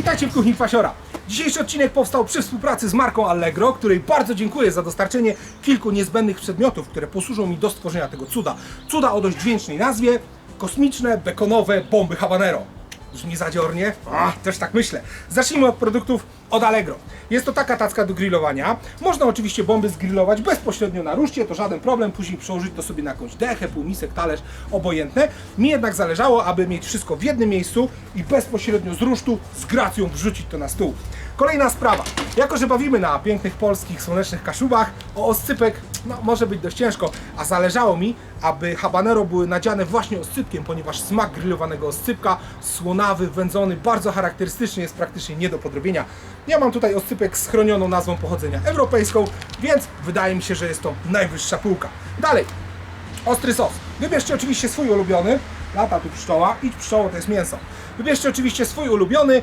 Witajcie w Kuchni Kwasiora. Dzisiejszy odcinek powstał przy współpracy z marką Allegro, której bardzo dziękuję za dostarczenie kilku niezbędnych przedmiotów, które posłużą mi do stworzenia tego cuda. Cuda o dość dźwięcznej nazwie kosmiczne, bekonowe bomby habanero. Brzmi zadziornie? A, też tak myślę. Zacznijmy od produktów od Allegro. Jest to taka tacka do grillowania. Można oczywiście bomby zgrillować bezpośrednio na ruszcie, to żaden problem. Później przełożyć to sobie na jakąś dechę, półmisek, talerz, obojętne. Mi jednak zależało, aby mieć wszystko w jednym miejscu i bezpośrednio z rusztu z gracją wrzucić to na stół. Kolejna sprawa. Jako, że bawimy na pięknych polskich słonecznych kaszubach, o oscypek no, może być dość ciężko, a zależało mi, aby habanero były nadziane właśnie oscypkiem, ponieważ smak grillowanego oscypka, słonawy, wędzony, bardzo charakterystyczny, jest praktycznie nie do podrobienia. Ja mam tutaj oscypek z chronioną nazwą pochodzenia europejską, więc wydaje mi się, że jest to najwyższa półka. Dalej, Ostry sos. Wybierzcie oczywiście swój ulubiony. Lata tu pszczoła. Idź pszczoło, to jest mięso. Wybierzcie oczywiście swój ulubiony.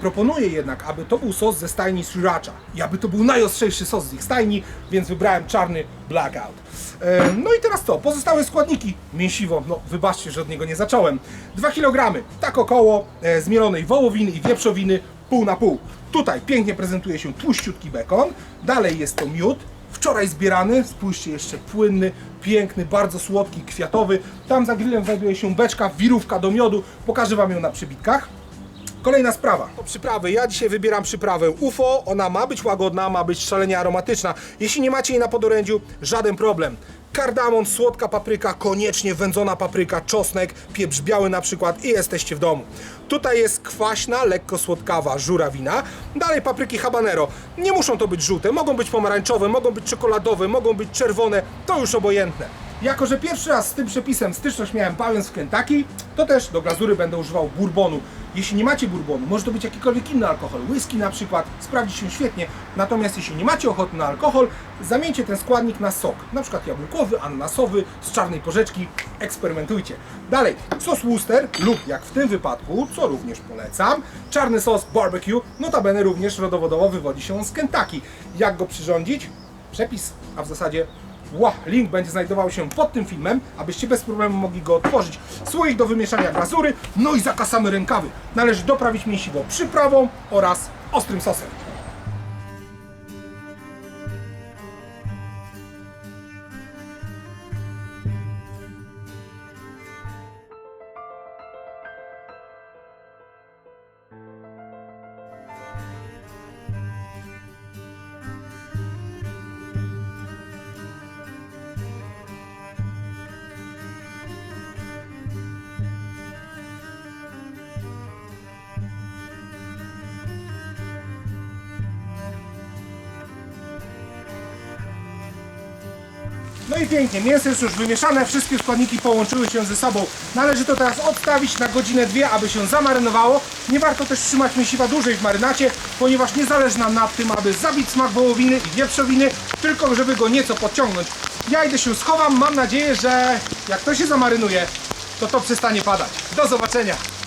Proponuję jednak, aby to był sos ze stajni Sriracha. I aby to był najostrzejszy sos z ich stajni, więc wybrałem czarny Blackout. E, No i teraz co? Pozostałe składniki. Mięsiwo, no wybaczcie, że od niego nie zacząłem. 2 kg, tak około, e, zmielonej wołowiny i wieprzowiny, pół na pół. Tutaj pięknie prezentuje się tłuściutki bekon. Dalej jest to miód, Wczoraj zbierany, spójrzcie, jeszcze płynny, piękny, bardzo słodki, kwiatowy. Tam za grillem znajduje się beczka, wirówka do miodu. Pokażę Wam ją na przybitkach. Kolejna sprawa. To przyprawy. Ja dzisiaj wybieram przyprawę UFO. Ona ma być łagodna, ma być szalenie aromatyczna. Jeśli nie macie jej na podorędziu, żaden problem. Kardamon, słodka papryka, koniecznie wędzona papryka, czosnek, pieprz biały na przykład i jesteście w domu. Tutaj jest kwaśna, lekko słodkawa żurawina. Dalej papryki habanero. Nie muszą to być żółte, mogą być pomarańczowe, mogą być czekoladowe, mogą być czerwone, to już obojętne. Jako, że pierwszy raz z tym przepisem styczność miałem bawiąc w Kentucky, to też do glazury będę używał bourbonu. Jeśli nie macie bourbonu, może to być jakikolwiek inny alkohol, whisky na przykład, sprawdzi się świetnie. Natomiast jeśli nie macie ochoty na alkohol, zamieńcie ten składnik na sok, na przykład jabłkowy, ananasowy, z czarnej porzeczki, eksperymentujcie. Dalej, sos Worcester lub jak w tym wypadku, co również polecam, czarny sos barbecue, notabene również rodowodowo wywodzi się z Kentucky. Jak go przyrządzić? Przepis, a w zasadzie Link będzie znajdował się pod tym filmem, abyście bez problemu mogli go otworzyć. Słoik do wymieszania glazury, no i zakasamy rękawy. Należy doprawić mięsiwo przyprawą oraz ostrym sosem. No i pięknie, mięso jest już wymieszane, wszystkie składniki połączyły się ze sobą. Należy to teraz odstawić na godzinę, dwie, aby się zamarynowało. Nie warto też trzymać mięsiwa dłużej w marynacie, ponieważ nie zależy nam na tym, aby zabić smak wołowiny i wieprzowiny, tylko żeby go nieco podciągnąć. Ja idę się schowam, mam nadzieję, że jak to się zamarynuje, to to przestanie padać. Do zobaczenia!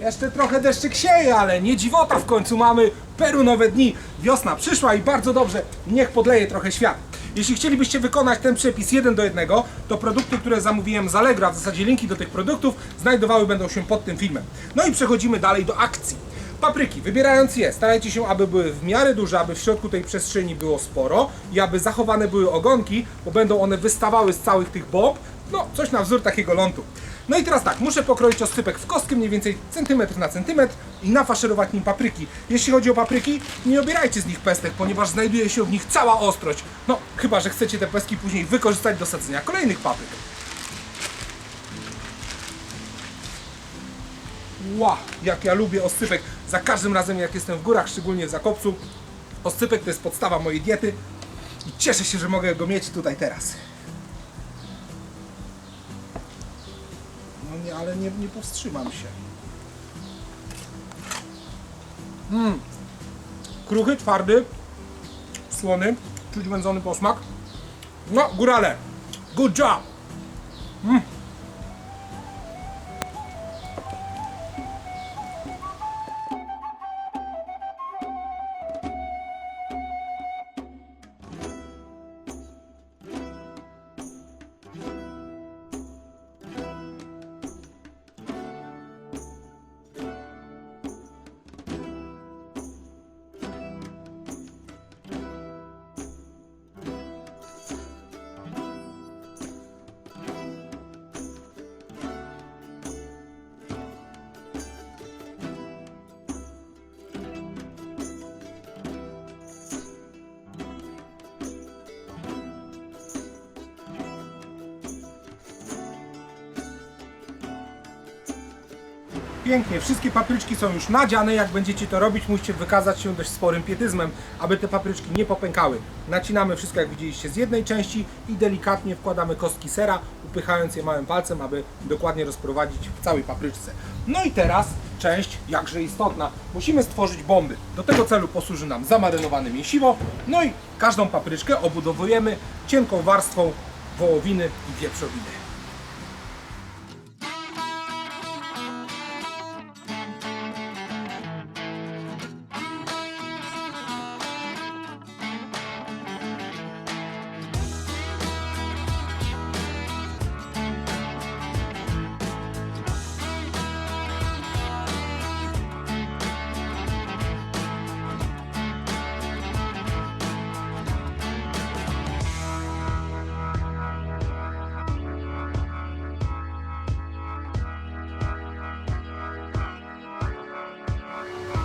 Jeszcze trochę deszczyk sieje, ale nie dziwota, w końcu mamy perunowe dni. Wiosna przyszła i bardzo dobrze, niech podleje trochę świat. Jeśli chcielibyście wykonać ten przepis jeden do jednego, to produkty, które zamówiłem z Allegro, a w zasadzie linki do tych produktów, znajdowały będą się pod tym filmem. No i przechodzimy dalej do akcji. Papryki, wybierając je, starajcie się, aby były w miarę duże, aby w środku tej przestrzeni było sporo i aby zachowane były ogonki, bo będą one wystawały z całych tych bomb, no coś na wzór takiego lądu. No i teraz tak, muszę pokroić oscypek w kostkę mniej więcej centymetr na centymetr i nafaszerować nim papryki. Jeśli chodzi o papryki, nie obierajcie z nich pestek, ponieważ znajduje się w nich cała ostrość. No, chyba, że chcecie te pestki później wykorzystać do sadzenia kolejnych papryk. Ła, jak ja lubię oscypek. Za każdym razem jak jestem w górach, szczególnie w Zakopcu, oscypek to jest podstawa mojej diety i cieszę się, że mogę go mieć tutaj teraz. Ale nie, nie powstrzymam się. Mmm. Kruchy, twardy, słony, czuć wędzony posmak. No, górale, good job! Pięknie, wszystkie papryczki są już nadziane. Jak będziecie to robić, musicie wykazać się dość sporym pietyzmem, aby te papryczki nie popękały. Nacinamy wszystko, jak widzieliście, z jednej części i delikatnie wkładamy kostki sera, upychając je małym palcem, aby dokładnie rozprowadzić w całej papryczce. No i teraz część jakże istotna. Musimy stworzyć bomby. Do tego celu posłuży nam zamarynowane mięsiwo. No i każdą papryczkę obudowujemy cienką warstwą wołowiny i wieprzowiny.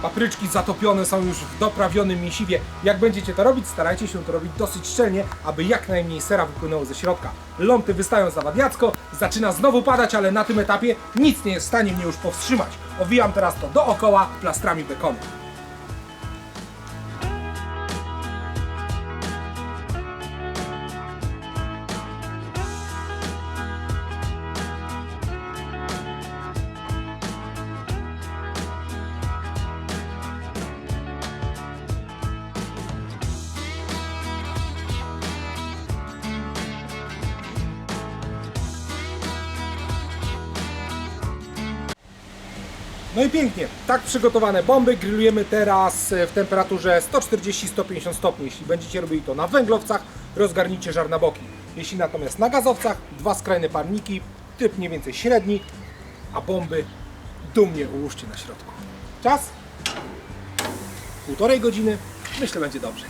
Papryczki zatopione są już w doprawionym mięsiwie. Jak będziecie to robić, starajcie się to robić dosyć szczelnie, aby jak najmniej sera wypłynęło ze środka. Ląty wystają zawadiacko, zaczyna znowu padać, ale na tym etapie nic nie jest w stanie mnie już powstrzymać. Owijam teraz to dookoła plastrami bekonu. No i pięknie, tak przygotowane bomby grillujemy teraz e, w temperaturze 140-150 stopni. Jeśli będziecie robili to na węglowcach, rozgarnijcie żar na boki. Jeśli natomiast na gazowcach, dwa skrajne parniki, typ mniej więcej średni, a bomby dumnie ułóżcie na środku. Czas? Półtorej godziny, myślę będzie dobrze.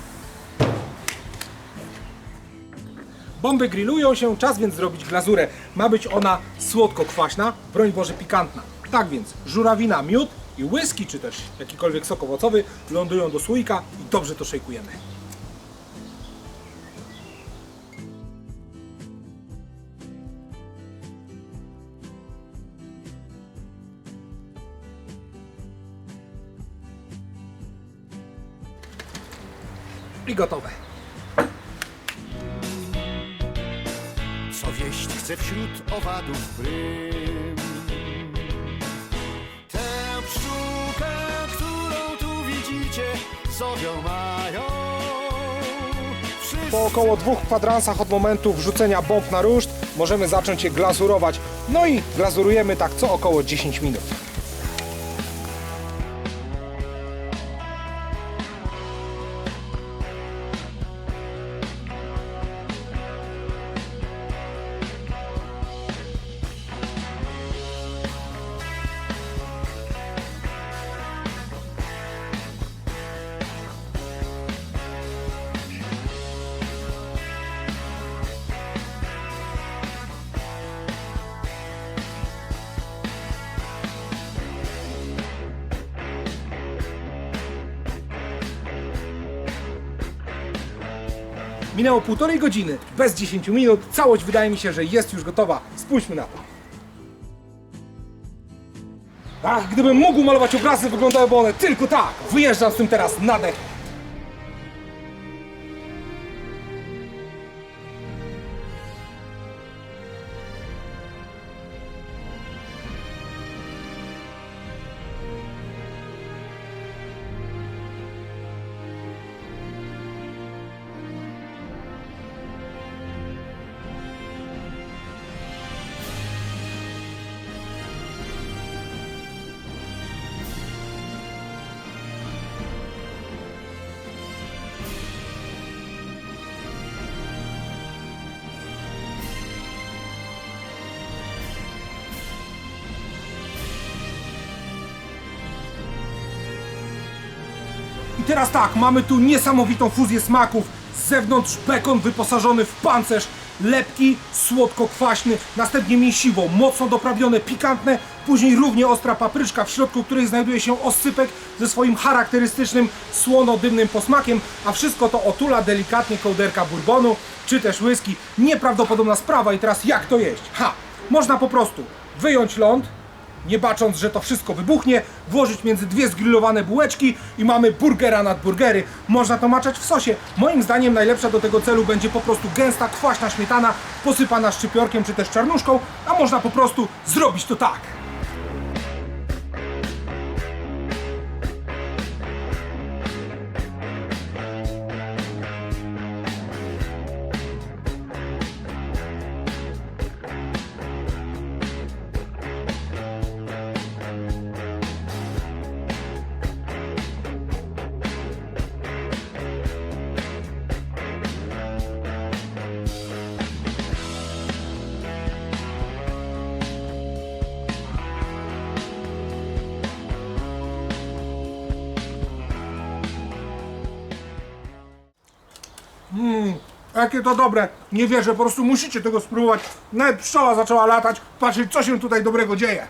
Bomby grillują się, czas więc zrobić glazurę. Ma być ona słodko-kwaśna, broń Boże pikantna. Tak więc żurawina, miód i whisky, czy też jakikolwiek sok owocowy lądują do słoika i dobrze to szejkujemy. I gotowe. Co wieść chce wśród owadów prym Zowią mają Po około dwóch kwadransach od momentu wrzucenia bomb na ruszt możemy zacząć je glazurować. No i glazurujemy tak co około 10 minut. Minęło półtorej godziny, bez 10 minut. Całość wydaje mi się, że jest już gotowa. Spójrzmy na to. Ach, gdybym mógł malować obrazy, wyglądałyby one tylko tak. Wyjeżdżam z tym teraz na dech. Teraz tak, mamy tu niesamowitą fuzję smaków. Z zewnątrz bekon wyposażony w pancerz, lepki, słodko-kwaśny, następnie mięsiwo, mocno doprawione, pikantne, później równie ostra papryczka, w środku której znajduje się oscypek ze swoim charakterystycznym słono-dymnym posmakiem, a wszystko to otula delikatnie kołderka bourbonu, czy też whisky. Nieprawdopodobna sprawa i teraz jak to jeść? Ha! Można po prostu wyjąć ląd, nie bacząc, że to wszystko wybuchnie, włożyć między dwie zgrillowane bułeczki i mamy burgera nad burgery. Można to maczać w sosie. Moim zdaniem najlepsza do tego celu będzie po prostu gęsta, kwaśna śmietana, posypana szczypiorkiem czy też czarnuszką, a można po prostu zrobić to tak. Jakie to dobre, nie wierzę, po prostu musicie tego spróbować. Nawet pszczoła zaczęła latać, patrzeć co się tutaj dobrego dzieje.